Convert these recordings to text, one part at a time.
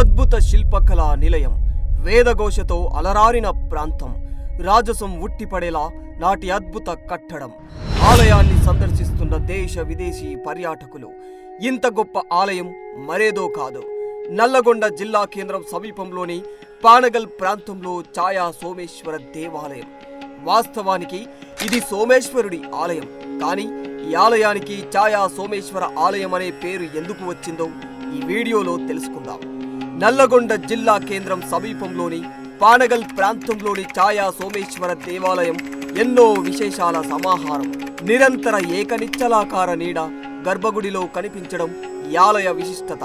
అద్భుత శిల్పకళా నిలయం వేదఘోషతో అలరారిన ప్రాంతం రాజసం ఉట్టిపడేలా నాటి అద్భుత కట్టడం. ఆలయాన్ని సందర్శిస్తున్న దేశ విదేశీ పర్యాటకులు ఇంత గొప్ప ఆలయం మరేదో కాదు. నల్లగొండ జిల్లా కేంద్రం సమీపంలోని పానగల్ ప్రాంతంలో ఛాయా సోమేశ్వర దేవాలయం. వాస్తవానికి ఇది సోమేశ్వరుడి ఆలయం. కానీ ఈ ఆలయానికి ఛాయా సోమేశ్వర ఆలయం అనే పేరు ఎందుకు వచ్చిందో ఈ వీడియోలో తెలుసుకుందాం. నల్లగొండ జిల్లా కేంద్రం సమీపంలోని పానగల్ ప్రాంతంలోని ఛాయా సోమేశ్వర దేవాలయం ఎన్నో విశేషాల సమాహారం. నిరంతర ఏకనిచ్చలాకార నీడ గర్భగుడిలో కనిపించడం యాలయ విశిష్టత.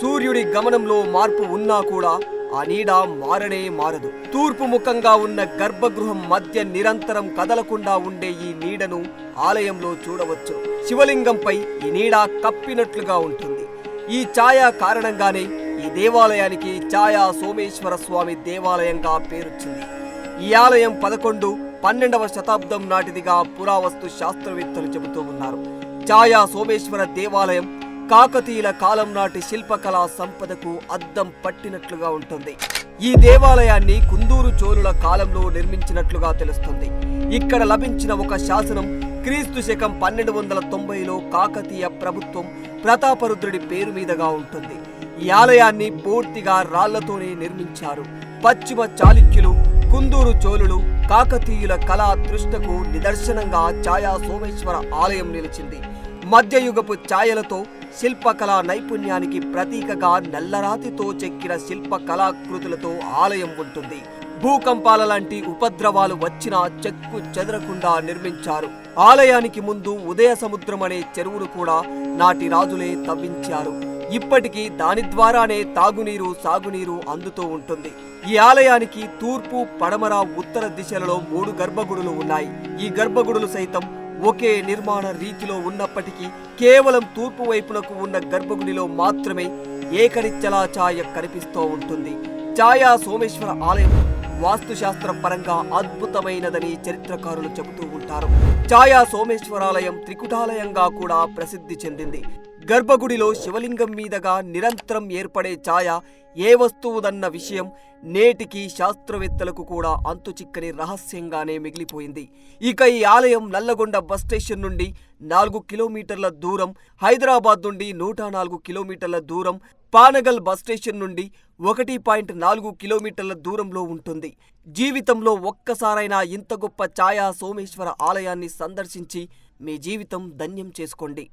సూర్యుడి గమనంలో మార్పు ఉన్నా కూడా ఆ నీడ మారనే మారదు. తూర్పు ముఖంగా ఉన్న గర్భగృహం మధ్య నిరంతరం కదలకుండా ఉండే ఈ నీడను ఆలయంలో చూడవచ్చు. శివలింగంపై ఈ నీడ కప్పినట్లుగా ఉంటుంది. ఈ ఛాయా కారణంగానే ఈ దేవాలయానికి ఛాయా సోమేశ్వర స్వామి దేవాలయంగా పేరొచ్చింది. ఈ ఆలయం పదకొండు పన్నెండవ శతాబ్దం నాటిదిగా పురావస్తు శాస్త్రవేత్తలు చెబుతూ ఉన్నారు. ఛాయా సోమేశ్వర దేవాలయం కాకతీయుల కాలం నాటి శిల్పకళా సంపదకు అద్దం పట్టినట్లుగా ఉంటుంది. ఈ దేవాలయాన్ని కుందూరు చోళుల కాలంలో నిర్మించినట్లుగా తెలుస్తుంది. ఇక్కడ లభించిన ఒక శాసనం క్రీస్తు శకం పన్నెండు వందల తొంభైలో కాకతీయ ప్రభుత్వం ప్రతాపరుద్రుడి పేరు మీదుగా ఉంటుంది. ఈ ఆలయాన్ని పూర్తిగా రాళ్ళతోనే నిర్మించారు. పశ్చిమ చాళుక్యులు కుందూరు చోళులు కాకతీయుల కళా తృష్టకు నిదర్శనంగా ఛాయా సోమేశ్వర ఆలయం నిలిచింది. మధ్యయుగపు ఛాయలతో శిల్పకళా నైపుణ్యానికి ప్రతీకగా నల్లరాతితో చెక్కిన శిల్ప కళాకృతులతో ఆలయం ఉంటుంది. భూకంపాల లాంటి ఉపద్రవాలు వచ్చినా చెక్కు చెదరకుండా నిర్మించారు. ఆలయానికి ముందు ఉదయ సముద్రం అనే చెరువును కూడా నాటి రాజులే తవ్వించారు. ఇప్పటికీ దాని ద్వారానే తాగునీరు సాగునీరు అందుతూ ఉంటుంది. ఈ ఆలయానికి తూర్పు పడమర ఉత్తర దిశలలో మూడు గర్భగుడులు ఉన్నాయి. ఈ గర్భగుడులు సైతం ఒకే నిర్మాణ రీతిలో ఉన్నప్పటికీ కేవలం తూర్పు వైపునకు ఉన్న గర్భగుడిలో మాత్రమే ఏకనిచ్చలా ఛాయ కనిపిస్తూ ఉంటుంది. ఛాయా సోమేశ్వర ఆలయం వాస్తుశాస్త్ర పరంగా అద్భుతమైనదని చరిత్రకారులు చెబుతూ ఉంటారు. ఛాయా సోమేశ్వరాలయం త్రికుటాలయంగా కూడా ప్రసిద్ధి చెందింది. గర్భగుడిలో శివలింగం మీదగా నిరంతరం ఏర్పడే ఛాయ ఏ వస్తువుదన్న విషయం నేటికి శాస్త్రవేత్తలకు కూడా అంతుచిక్కని రహస్యంగానే మిగిలిపోయింది. ఇక ఈ ఆలయం నల్లగొండ బస్ స్టేషన్ నుండి నాలుగు కిలోమీటర్ల దూరం హైదరాబాద్ నుండి నూట నాలుగు కిలోమీటర్ల దూరం పానగల్ బస్ స్టేషన్ నుండి ఒకటి పాయింట్ నాలుగు కిలోమీటర్ల దూరంలో ఉంటుంది. జీవితంలో ఒక్కసారైనా ఇంత గొప్ప ఛాయా సోమేశ్వర ఆలయాన్ని సందర్శించి మీ జీవితం ధన్యం చేసుకోండి.